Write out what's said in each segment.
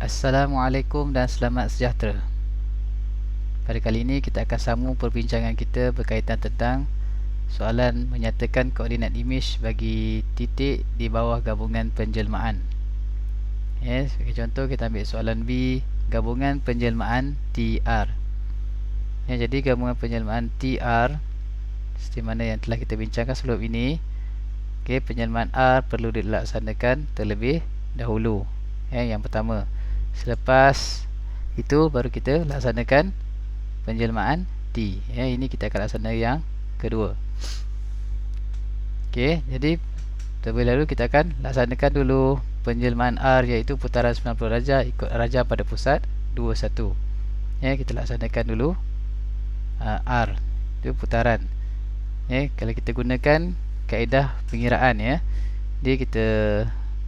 Assalamualaikum dan selamat sejahtera. Pada kali ini kita akan sambung perbincangan kita berkaitan tentang Soalan menyatakan koordinat imej bagi titik di bawah gabungan penjelmaan. Ya, Sebagai contoh kita ambil soalan B Gabungan penjelmaan TR ya, Jadi gabungan penjelmaan TR Seperti mana yang telah kita bincangkan sebelum ini okay, Penjelmaan R perlu dilaksanakan terlebih dahulu. Ya, Yang pertama Selepas itu baru kita laksanakan penjelmaan T. Ya, ini kita akan laksanakan yang kedua. Okey, jadi terlebih dahulu kita akan laksanakan dulu penjelmaan R iaitu putaran 90 darjah ikut rajah pada pusat 21. Ya, kita laksanakan dulu uh, R. Itu putaran. Ya, kalau kita gunakan kaedah pengiraan ya. Jadi kita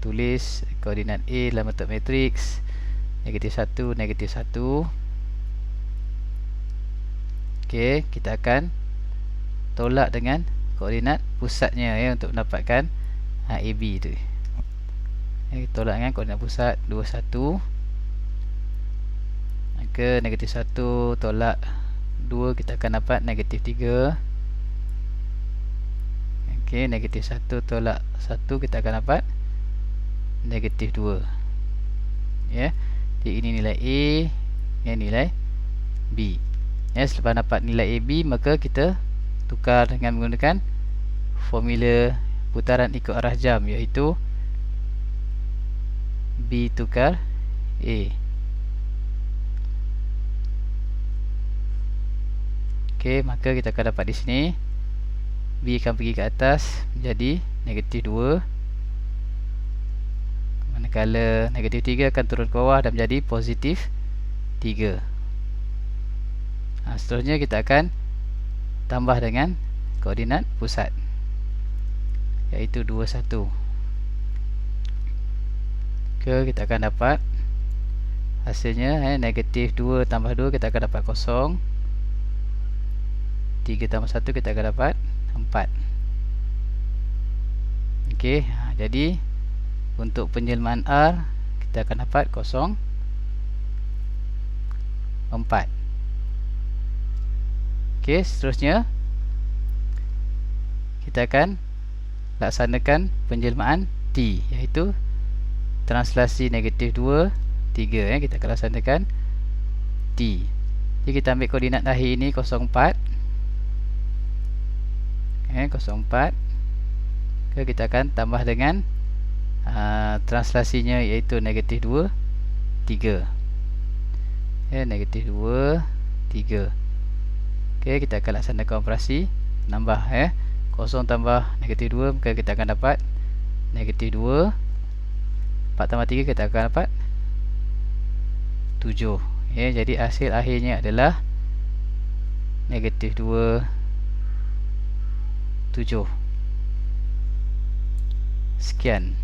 tulis koordinat A dalam bentuk matriks negatif 1 negatif 1 Okey, kita akan tolak dengan koordinat pusatnya ya untuk mendapatkan ha, AB tu. Okay, tolak dengan koordinat pusat 21 Maka negatif 1 tolak 2 kita akan dapat negatif 3 Okey, negatif 1 tolak 1 kita akan dapat negatif 2 Ya yeah. Jadi ini nilai A Ini nilai B. Ya, Selepas dapat nilai AB Maka kita tukar dengan menggunakan Formula putaran ikut arah jam Iaitu B tukar A. Okey, maka kita akan dapat di sini. B akan pergi ke atas Menjadi negatif 2 manakala negatif 3 akan turun ke bawah dan menjadi positif 3 ha, seterusnya kita akan tambah dengan koordinat pusat iaitu 21 ke kita akan dapat hasilnya eh, negatif 2 tambah 2 kita akan dapat kosong. 3 tambah 1 kita akan dapat 4 ok ha, jadi untuk penjelmaan R kita akan dapat kosong. 4 ok seterusnya. Kita akan laksanakan penjelmaan T iaitu translasi negatif 2 3 eh. kita akan laksanakan T. Jadi kita ambil koordinat akhir ini 04 eh, 04 Okay, kita akan tambah dengan uh, translasinya iaitu negatif 2 3 ya, negatif 2 3 ok kita akan laksanakan operasi. Nambah ya. 0 tambah negatif 2 maka kita akan dapat negatif 2 4 tambah 3 kita akan dapat 7 ya, jadi hasil akhirnya adalah negatif 2 7 sekian